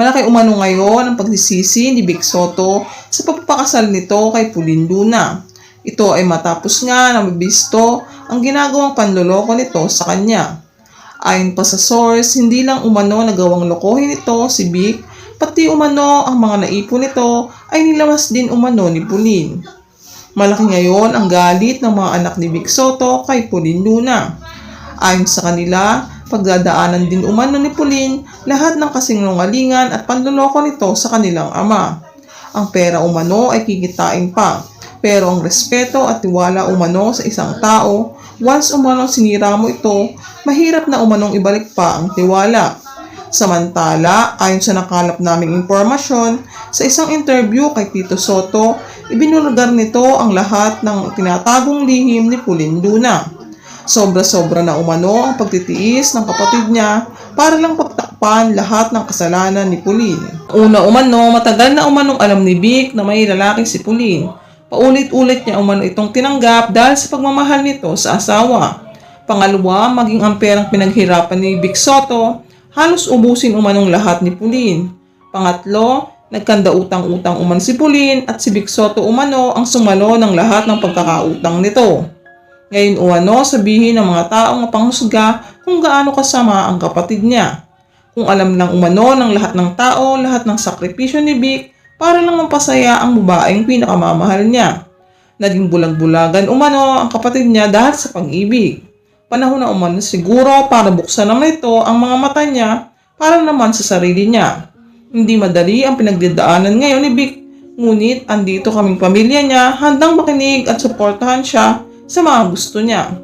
Malaki umano ngayon ang pagsisisi ni Vic Soto sa pagpapakasal nito kay Pauline Luna. Ito ay matapos nga na mabisto ang ginagawang panloloko nito sa kanya. Ayon pa sa source, hindi lang umano nagawang lokohin ito si Vic, pati umano ang mga naipon nito ay nilamas din umano ni Pauline. Malaki ngayon ang galit ng mga anak ni Vic Soto kay Pauline Luna. Ayon sa kanila, pagdadaanan din umano ni Pauline lahat ng kasinungalingan at panloloko nito sa kanilang ama. Ang pera umano ay kikitain pa, pero ang respeto at tiwala umano sa isang tao, once umano sinira mo ito, mahirap na umanong ibalik pa ang tiwala. Samantala, ayon sa nakalap naming impormasyon, sa isang interview kay Tito Soto, ibinulgar nito ang lahat ng tinatagong lihim ni Pauline Luna. Sobra-sobra na umano ang pagtitiis ng kapatid niya para lang pagtakpan lahat ng kasalanan ni Pauline. Una umano, matagal na umanong alam ni Vic na may lalaki si Pauline. Paulit-ulit niya umano itong tinanggap dahil sa pagmamahal nito sa asawa. Pangalawa, maging ang pinaghirapan ni Vic Soto, halos ubusin umanong lahat ni Pauline. Pangatlo, nagkanda utang-utang uman si Pauline at si Vic Soto umano ang sumalo ng lahat ng pagkakautang nito. Ngayon umano sabihin ng mga taong panghusga kung gaano kasama ang kapatid niya. Kung alam lang umano ng lahat ng tao, lahat ng sakripisyo ni Vic para lang mapasaya ang babaeng pinakamamahal niya. Naging bulag-bulagan umano ang kapatid niya dahil sa pag-ibig. Panahon na umano siguro para buksan naman ito ang mga mata niya para naman sa sarili niya. Hindi madali ang pinagdadaanan ngayon ni Vic, ngunit andito kaming pamilya niya handang makinig at suportahan siya sa mga gusto niya.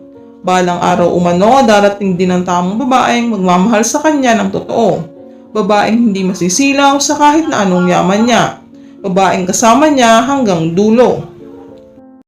Balang araw umano, darating din ang tamang babaeng magmamahal sa kanya ng totoo. Babaeng hindi masisilaw sa kahit na anong yaman niya. Babaeng kasama niya hanggang dulo.